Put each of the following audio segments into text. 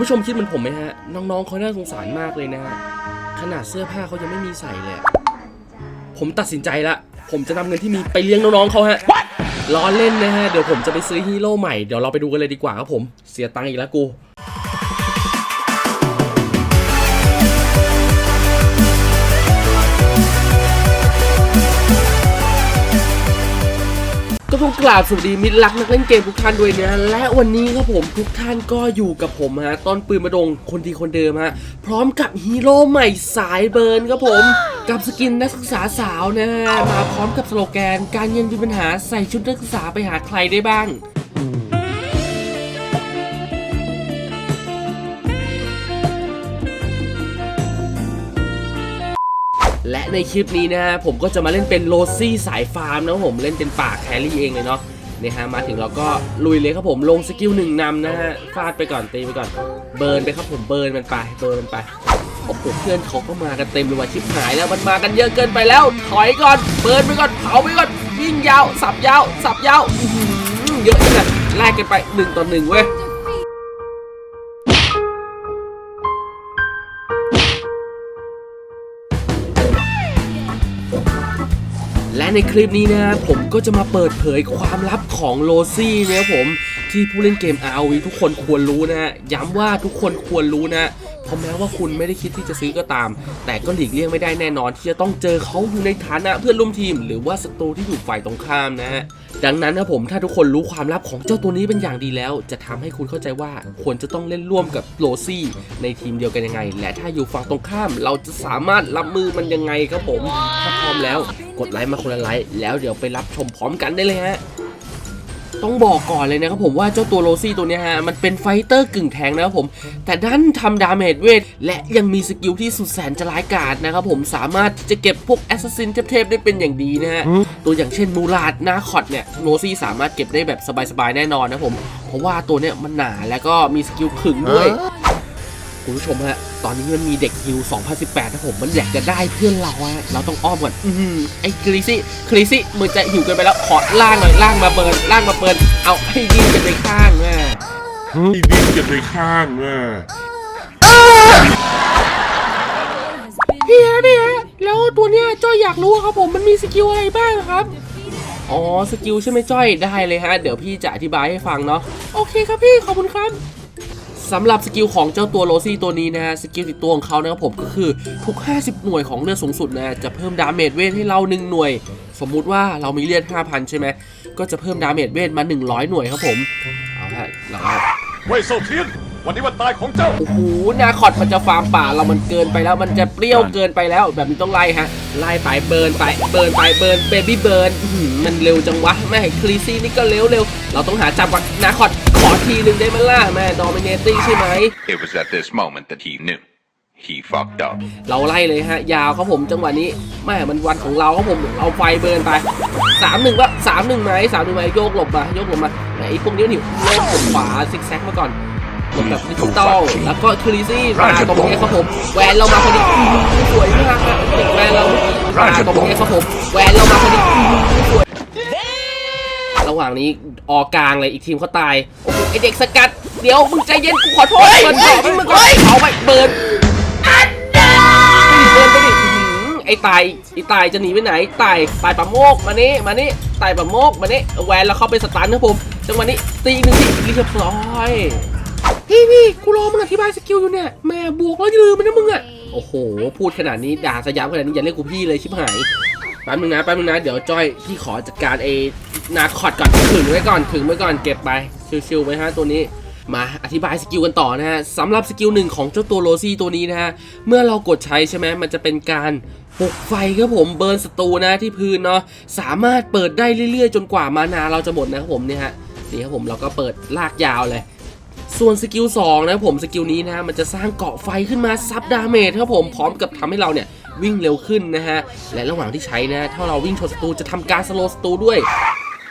ผู้ชมคิดเหมือนผมไหมฮะ น้องๆเขาน่าสงสารมากเลยนะฮะ ขนาดเสื้อผ้าเขายังไม่มีใส่เลยอะผมตัดสินใจละ ผมจะนำเงินที่มีไปเลี้ยงน้องๆเขาฮะล้อเล่นนะฮะ เดี๋ยวผมจะไปซื้อฮีโร่ใหม่ เดี๋ยวเราไปดูกันเลยดีกว่าครับผม เสียตังค์อีกแล้วกู ต้องกราบสวัสดีมิตรรักนักเล่นเกมทุกท่านด้วยนะและวันนี้ครับผมทุกท่านก็อยู่กับผมฮะต้นปืนมาดงคนดีคนเดิมฮะพร้อมกับฮีโร่ใหม่สายเบิร์นครับผมกับสกินนักศึกษาสาวนะฮะมาพร้อมกับสโลแกน การเงินมีปัญหาใส่ชุดนักศึกษาไปหาใครได้บ้าง ในคลิปนี้นะฮะผมก็จะมาเล่นเป็นโรซี่สายฟาร์มนะผมเล่นเป็นป่าแครี่เองเลยเนาะเนี่ยฮะมาถึงเราก็ลุยเลยครับผมลงสกิลหนึ่งนำนะฮะฟาดไปก่อนตีไปก่อนเบิร์นไปครับผมเบิร์นมันไปเบิร์นมันไปโอ้โหเพื่อนเขาก็มากันเต็มเลยว่ะชิบหายแล้วมันมากันเยอะเกินไปแล้ว ถอยก่อนเบิร์นไปก่อนเผาไปก่อนวิ่งยาวสับยาวสับยาวเยอะจังอะแลกกันไปหนึ่งต่อหนึ่งเว้ย และในคลิปนี้นะผมก็จะมาเปิดเผยความลับของโรซี่นะครับผมที่ผู้เล่นเกม ROV ทุกคนควรรู้นะฮะย้ำว่าทุกคนควรรู้นะ ราะแม้ว่าคุณไม่ได้คิดที่จะซื้อก็ตาม แต่ก็หลีกเลี่ยงไม่ได้แน่นอน ที่จะต้องเจอเขาอยู่ในฐานะเพื่อนร่วมทีม หรือว่าศัตรูที่อยู่ฝ่ายตรงข้ามนะฮะดังนั้นนะผมถ้าทุกคนรู้ความลับของเจ้าตัวนี้เป็นอย่างดีแล้ว จะทำให้คุณเข้าใจว่าควรจะต้องเล่นร่วมกับโรซี่ในทีมเดียวกันยังไง และถ้าอยู่ฝั่งตรงข้าม เราจะสามารถรับมือมันยังไงครับผม ถ้าพร้อมแล้ว กดไลค์มาคนละไลค์แล้วเดี๋ยวไปรับชมพร้อมกันได้เลยฮะ ต้องบอกก่อนเลยนะครับผมว่าเจ้าตัวโรซี่ตัวเนี้ยฮะมันเป็นไฟเตอร์กึ่งแทงนะครับผม แต่ด้านทำดาเมจเวทและยังมีสกิลที่สุดแสนจะร้ายกาจนะครับผมสามารถที่จะเก็บพวกแอสซัสซินเทพๆได้เป็นอย่างดีนะฮะตัวอย่างเช่นมูลาดนาคอดเนี่ยโรซี่สามารถเก็บได้แบบสบายๆแน่นอนนะผม เพราะว่าตัวเนี้ยมันหนาแล้วก็มีสกิลขึงด้วย คุณผู้ชมฮะ ตอนนี้มันมีเด็กฮิว 2018 นะผม มันอยากจะได้เพื่อนเราฮะ เราต้องอ้อมก่อน อือหือไอ้คลิซี่คลิซี่มึงจะหิวเกินไปแล้ว ขอล่างหน่อยล่างมาเบิร์นล่างมาเบิร์นเอาให้ดีกันไปข้างอะให้ดิ้นกันไปข้างอะพี่ฮะพี่ฮะแล้วตัวเนี้ยจ้อยอยากรู้ครับผมมันมีสกิลอะไรบ้างครับอ๋อสกิลใช่ไหมจ้อยได้เลยฮะ เดี๋ยวพี่จะอธิบายให้ฟังเนาะโอเคครับพี่ขอบคุณครับ สำหรับสกิลของเจ้าตัวโรซี่ตัวนี้นะฮะสกิลติดตัวของเขานะครับผมก็คือทุก 50 หน่วยของเลือดสูงสุดนะจะเพิ่มดาเมจเวทให้เรา 1 หน่วย สมมุติว่าเรามีเลือด 5,000 ใช่ไหมก็จะเพิ่มดาเมจเวทมา 100 หน่วยครับผมเอาฮะเราเว่ยโซเทียน วันนี้วันตายของเจ้า โอ้โห นาคอดมันจะฟาร์มป่าเรามันเกินไปแล้ว มันจะเปรี้ยวเกินไปแล้ว แบบนี้ต้องไล่ฮะ ไล่ไปเบิร์นไป เบิร์นไป เบิร์นเบบี้เบิร์นมันเร็วจังวะ แม่คลีซี่นี่ก็เร็วเร็ว เราต้องหาจับวักนาคอดขอทีหนึ่งได้ไหมล่ะแม่ดอมิเนติ้งใช่ไหม It was at this moment that he knew. He fucked up. เราไล่เลยฮะ ยาวครับผมจังหวะนี้แม่มันวันของเราครับผมเอาไฟเบิร์นไปสามหนึ่งวะสามหนึ่งไหมสามหนึ่งไหมโยกหลบมาโยกหลบมาไหนไอ้พวกนี้นี่โยกผมขวาซิกแซกมาก่อน หลบแบบดิจิตอลแล้วก็คลีซี่มาตรงนี้ครับผมแหวนเรามาพอดีอื้อหือสวยมากอะติดแหวนเรามาตรงนี้ครับผมแหวนเรามาพอดีอื้อหือสวยระหว่างนี้ออกกลางเลยอีกทีมเขาตายโอ้โหไอเด็กสกัด เดี๋ยวมึงใจเย็นกูขอโทษเบิร์นต่อมึงก่อนเอาไปเบิร์นเดินไปดิอื้อหือไอ้ตายไอ้ตายจะหนีไปไหนตายตายปะโมกมานี่มานี่ตายปะโมกมานี่แหวนแล้วเข้าไปสตันนะผมจังหวะนี้ตีหนึ่งทีเรียบร้อย พี่พี่กูรอมึงอธิบายสกิลอยู่เนี่ยแม่บวกแล้วอย่าลืมมันนะมึงอะโอ้โห พูดขนาดนี้ด่าสยามขนาดนี้อย่าเรียกกูพี่เลยชิบหายแป๊บนึงนะแป๊บนึงนะเดี๋ยวจ้อยพี่ขอจัดการไอ้นาคอดก่อนขึงไว้ก่อนขึงไว้ก่อนเก็บไปชิวๆไว้ฮะตัวนี้มาอธิบายสกิลกันต่อนะฮะสำหรับสกิลหนึ่งของเจ้าตัวโรซี่ตัวนี้นะฮะเมื่อเรากดใช้ใช่ไหมมันจะเป็นการปลุกไฟครับผมเบิร์นศัตรูนะที่พื้นเนาะสามารถเปิดได้เรื่อยๆ จนกว่ามานาเราจะหมดนะครับผมเนี่ยฮะนี่ครับผมเราก็เปิดลากยาวเลย ส่วนสกิล2นะครับผมสกิลนี้นะฮะมันจะสร้างเกาะไฟขึ้นมาซับดาเมจครับผมพร้อมกับทำให้เราเนี่ยวิ่งเร็วขึ้นนะฮะ และระหว่างที่ใช้นะ ถ้าเราวิ่งชนศัตรูจะทำการสโลว์ศัตรูด้วย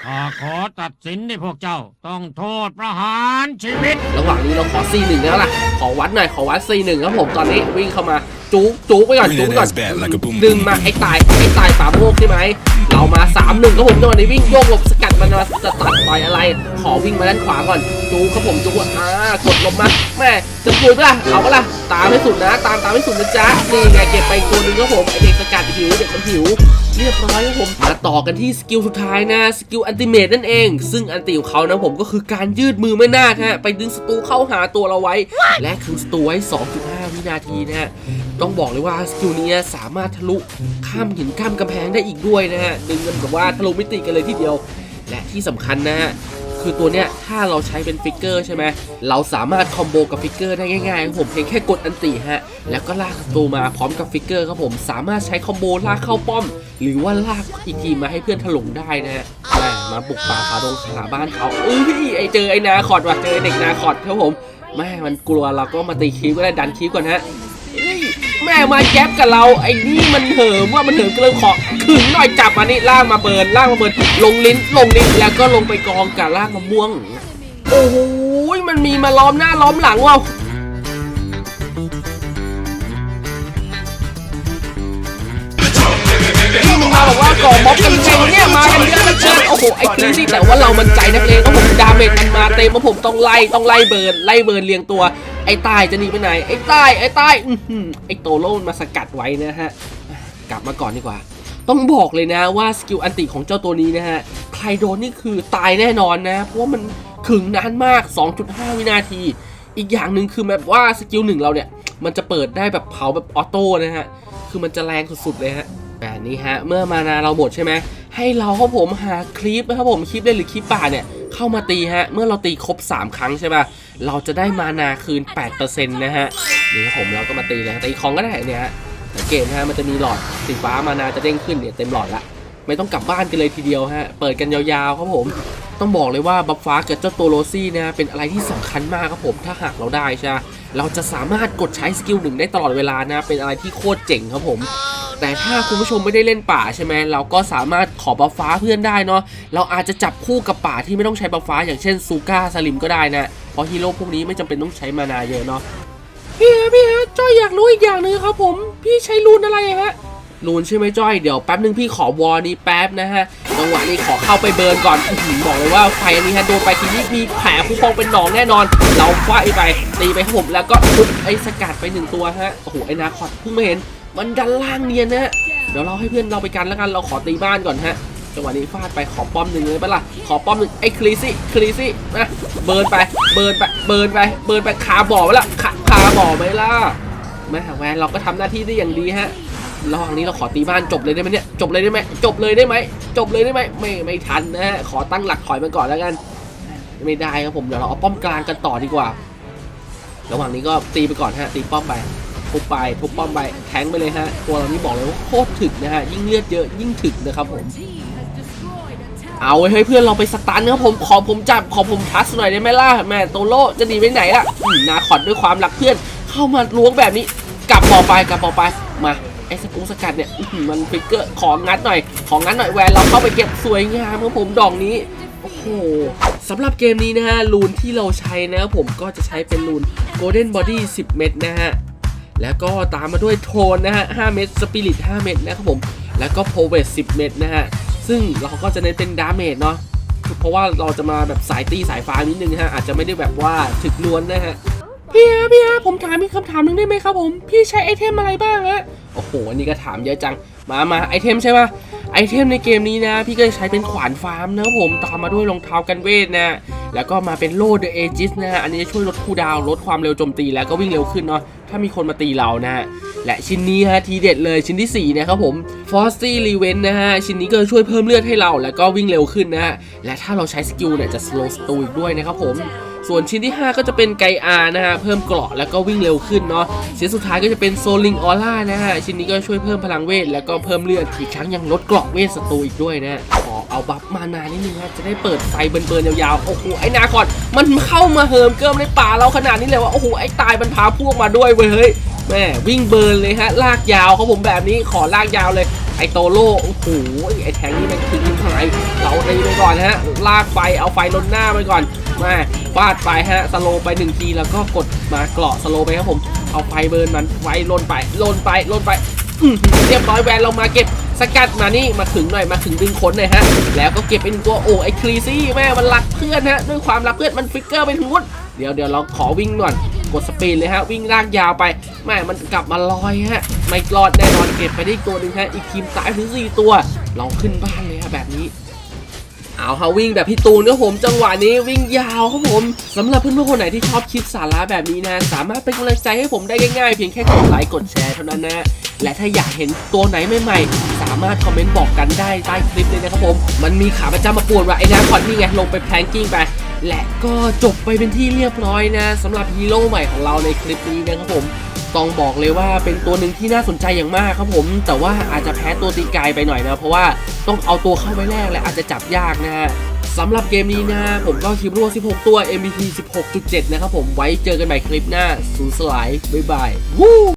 ข้าขอตัดสินให้พวกเจ้า ต้องโทษประหารชีวิต ระหว่างนี้เราขอ C1 แล้วล่ะ ขอวัดหน่อย ขอวัด C1 ครับผมตอนนี้วิ่งเข้ามา จุกจุกไปก่อนจุกไปก่อนดึงมาไอ้ตายไอ้ตายป่าโมกใช่ไหม เรามา 3-1ครับผมจังหวะนี้วิ่งโยกหลบสกัด มันมาจะตัดต่อยอะไร ขอวิ่งมาด้านขวาก่อน จูครับผมจูอ่ากดลงมาแม่จะคุยปะล่ะเอาปะล่ะตามให้สุดนะ ตามตามให้สุดนะจ๊ะนี่ไงเก็บไปตัวหนึงครับผมไอเด็กสกัดหิวเด็กมันหิวเรียบร้อยครับผมมาต่อกันที่สกิลสุดท้ายนะสกิลอันติเมตนั่นเอง ซึ่งอันติของเขานะผมก็คือการยืดมือไม่น่าฮะไปดึงศัตรูเข้าหาตัวเราไว้ และคืนศัตรูไว้ 2.5 วินาทีนะฮะต้องบอกเลยว่าสกิลนี้สามารถทะลุข้ามหินข้ามกำแพงได้อีกด้วยนะฮะดึงกันแบบว่าทะลุมิติกันเลยทีเดียว และที่สำคัญนะฮะคือตัวเนี้ยถ้าเราใช้เป็นฟิกเกอร์ใช่ไหมเราสามารถคอมโบกับฟิกเกอร์ได้ง่ายๆครับผมเพียงแค่กดอันติฮะแล้วก็ลากศัตรูมาพร้อมกับฟิกเกอร์ครับผมสามารถใช้คอมโบลากเข้าป้อม หรือว่าลากอีกทีมาให้เพื่อนถลุงได้นะฮะแม่มาบุกป่าคาดงขาบ้านเขาเอ้ยไอเจอไอนาคอดว่ะเจอเด็กนาคอดครับผมแม่มันกลัวเราก็มาตีคีบก็ได้ดันคีบก่อนฮะ แม่มาแก๊ปกับเราไอ้นี่มันเหิมว่ามันเหิมก็เลยขอขึงหน่อยจับมานี่ล่างมาเบิร์นล่างมาเบิร์นลงลิ้นลงลิ้นแล้วก็ลงไปกองกับล่างมะม่วง โอ้โหมันมีมาล้อมหน้าล้อมหลังว่ะที่มึงมาบอกว่าก่อม็อบกันจริงเนี่ยมากันเยอะเหลือเกินโอ้โหไอ้คลิปนี่แต่ว่าเรามันใจนักเลงก็ผมดาเมจมันมาเต็มว่าผมต้องไล่ต้องไล่เบิร์นไล่เบิร์นเรียงตัว ไอ้ใต้จะหนีไปไหน ไอ้ใต้ไอ้ใต้อื้อหือไอ้โตโร่มาสกัดไว้นะฮะ กลับมาก่อนดีกว่า ต้องบอกเลยนะว่าสกิลอันติของเจ้าตัวนี้นะฮะ ใครโดนนี่คือตายแน่นอนนะ เพราะว่ามันขึงนานมาก 2.5 วินาที อีกอย่างหนึ่งคือแบบว่าสกิลหนึ่งเราเนี่ย มันจะเปิดได้แบบเผาแบบออโต้นะฮะ คือมันจะแรงสุดๆเลยฮะแบบนี้ฮะ เมื่อมานาเราหมดใช่ไหมให้เราครับผมหาคลิปนะครับผมคลิปเล่นหรือคลิปป่าเนี่ย เข้ามาตีฮะ เมื่อเราตีครบ 3 ครั้งใช่ป่ะ เราจะได้มานาคืน 8%นะฮะนี่ผมเราก็มาตีเลยตีของก็ได้เนี่ยฮะสังเกตนะฮะมันจะมีหลอดสีฟ้ามานาจะเด้งขึ้นเนี่ยเต็มหลอดละไม่ต้องกลับบ้านกันเลยทีเดียวฮะ เปิดกันยาวๆครับผม ต้องบอกเลยว่าบัฟฟ้ากับเจ้าตัวโรซี่นะเป็นอะไรที่สำคัญมากครับผม ถ้าหากเราได้ใช่ เราจะสามารถกดใช้สกิลหนึ่งได้ตลอดเวลานะ เป็นอะไรที่โคตรเจ๋งครับผม แต่ถ้าคุณผู้ชมไม่ได้เล่นป่าใช่ไหมเราก็สามารถขอบัฟฟ้าเพื่อนได้เนาะเราอาจจะจับคู่กับป่าที่ไม่ต้องใช้บัฟฟ้า อย่างเช่นซูก้าสลิมก็ได้นะเพราะฮีโร่พวกนี้ไม่จำเป็นต้องใช้มานาเยอะเนาะพี่ฮะพี่ฮะจ้อยอยากรู้อีกอย่างหนึงครับผมพี่ใช้รูนอะไรฮะรูนใช่ไหมจ้อยเดี๋ยวแป๊บนึงพี่ขอวอนี้แป๊บนะฮะจังหวะนี้ขอเข้าไปเบิร์นก่อนอื้อหือบอกเลยว่าไฟอันนี้ฮะโดนไปทีนี้มีแผลผู้พองเป็นหนองแน่นอน เราฟาดไปตีไปครับผมแล้วก็ทุบไอ้สกัดไปหนึ่งตัวฮะโอ้โหไอ้นาคอดเพิ่งมาเห็น มันดันล่างเนียนนะฮะเดี๋ยวเราให้เพื่อนเราไปกันแล้วกันเราขอตีบ้านก่อนฮะจังหวะนี้ฟาดไปขอป้อมหนึ่งเลยปะล่ะขอป้อมหนึ่งไอ้คลีซี่คลีซี่นะเบิร์นไปเบิร์นไปเบิร์นไปเบิร์นไปคาบ่อไว้ละคาคาบ่อไหมล่ะแม่แวนเราก็ทำหน้าที่ได้อย่างดีฮะระหว่างนี้เราขอตีบ้านจบเลยได้ไหมเนี่ยจบเลยได้ไหมจบเลยได้ไหมจบเลยได้ไหมไม่ไม่ทันนะฮะขอตั้งหลักถอยมันก่อนแล้วกัน ไม่ได้ครับผมเดี๋ยวเราเอาป้อมกลางกันต่อดีกว่า ระหว่างนี้ก็ตีไปก่อนฮะตีป้อมไป ทุบไปทุบป้อมไปแทงไปเลยฮะ ตัวเรานี่บอกเลยว่าโคตรถึกนะฮะ ยิ่งเลือดเยอะยิ่งถึกนะครับผม เอาไว้ให้เพื่อนเราไปสตันครับผม ขอผมจับ ขอผมทัสหน่อยได้ไหมล่ะ แม่โตโรจะหนีไปไหนล่ะนาคอดด้วยความรักเพื่อน เข้ามาล้วงแบบนี้ กลับบ่อไป กลับบ่อไป มาไอ้สกุงสกัดเนี่ยมันฟิกเกอร์ของงัดหน่อย ของงัดหน่อยแวนเราเข้าไปเก็บสวยงามครับผมดอกนี้โอ้โหสำหรับเกมนี้นะฮะรูนที่เราใช้นะครับผมก็จะใช้เป็นรูน Golden Body 10 เม็ดนะฮะ แล้วก็ตามมาด้วยโทนนะฮะ 5 เม็ดสปิริต 5 เม็ดนะครับผม แล้วก็โพเวต10 เม็ดนะฮะ ซึ่งเราก็จะเน้นเป็นดาเมจเนาะ เพราะว่าเราจะมาแบบสายตีสายฟ้านิดนึงฮะ อาจจะไม่ได้แบบว่าถึกล้วนนะฮะ พี่ฮะพี่ฮะผมถามมีคำถามหนึงได้ไหมครับผม พี่ใช้ไอเทมอะไรบ้างฮะ โอ้โห อันนี้ก็ถามเยอะจัง มามาไอเทมใช่ปะไอเทมในเกมนี้นะ พี่ก็จะใช้เป็นขวานฟาร์มนะครับผม ตามมาด้วยรองเท้ากันเวทนะ แล้วก็มาเป็นโล่เดอะเอจิสนะฮะ อันนี้จะช่วยลดคูดาวลดความเร็วโจมตีแล้วก็วิ่งเร็วขึ้นเนาะ ถ้ามีคนมาตีเรานะฮะและชิ้นนี้ฮะทีเด็ดเลยชิ้นที่4นะครับผม f o s t y r e v e n นะฮะชิ้นนี้ก็จะช่วยเพิ่มเลือดให้เรา แล้วก็วิ่งเร็วขึ้นนะฮะและถ้าเราใช้สกิลเนี่ยจะ slow สตูอีกด้วยนะครับผม ส่วนชิ้นที่ 5 ก็จะเป็นไกอานะฮะเพิ่มเกราะแล้วก็วิ่งเร็วขึ้นเนาะชิ้นสุดท้ายก็จะเป็นโซลิงออร่านะฮะชิ้นนี้ก็ช่วยเพิ่มพลังเวทแล้วก็เพิ่มเลือดอีกทั้งยังลดเกราะเวทศัตรูอีกด้วยนะขอเอาบัฟมานานิดนึงฮะจะได้เปิดไฟเบิร์นๆยาวๆโอ้โหไอ้นาคอนมันเข้ามาเหิมเกิมในป่าเราขนาดนี้เลยว่าโอ้โหไอ้ตายมันพาพวกมาด้วยเว้ยเฮ้ยแม่วิ่งเบิร์นเลยฮะลากยาวเขาผมแบบนี้ขอลากยาวเลย ไอโตโร่โอ้โหไอแทงนี่มันคือยิงหายเราตีไปก่อนฮะ ลากไปเอาไฟลนหน้าไปก่อนมาฟาดไปฮะสโลไปหนึ่งทีแล้วก็กดมาเกราะสโลไปครับผม เอาไฟเบิร์นมันไฟลนไปลนไปลนไปเรียบร้อยแวนเรามาเก็บสกัดมานี่มาขึงหน่อยมาขึงดึงขนหน่อยฮะ แล้วก็เก็บไปหนึ่งตัวโอ้ไอคลีซี่แม่มันรักเพื่อนฮะด้วยความรักเพื่อนมันฟิกเกอร์ไปถึงวุ้นเดี๋ยวเดี๋ยวเราขอวิ่งหน่อย กดสปีดเลยฮะ วิ่งลากยาวไปแม่มันกลับมาลอยฮะ ไม่รอดแน่นอนเก็บไปได้ตัวหนึ่งฮะ อีกทีมตายถึงสี่ตัวเราขึ้นบ้านเลยฮะแบบนี้เอาฮาวิ่งแบบพี่ตูนครับผมจังหวะนี้วิ่งยาวครับผมสำหรับเพื่อนๆคนไหนที่ชอบคลิปสาระแบบนี้นะ สามารถเป็นกำลังใจให้ผมได้ง่ายๆ เพียงแค่กดไลค์กดแชร์เท่านั้นนะ และถ้าอยากเห็นตัวไหนใหม่ๆ สามารถคอมเมนต์บอกกันได้ใต้คลิปเลยนะครับผม มันมีขาประจำมาปวดว่าไอ้นาคอนนี่ไงลงไปแพลงกิ้งไป และก็จบไปเป็นที่เรียบร้อยนะสำหรับฮีโร่ใหม่ของเราในคลิปนี้นะครับผมต้องบอกเลยว่าเป็นตัวหนึ่งที่น่าสนใจอย่างมากครับผม แต่ว่าอาจจะแพ้ตัวตีไกลไปหน่อยนะ เพราะว่าต้องเอาตัวเข้าไปแรกและอาจจะจับยากนะฮะสำหรับเกมนี้นะ ผมก็คิวรัว16 ตัว MVP 16.7 นะครับผมไว้เจอกันใหม่คลิปหน้า สูสลาย บ๊ายบายวู้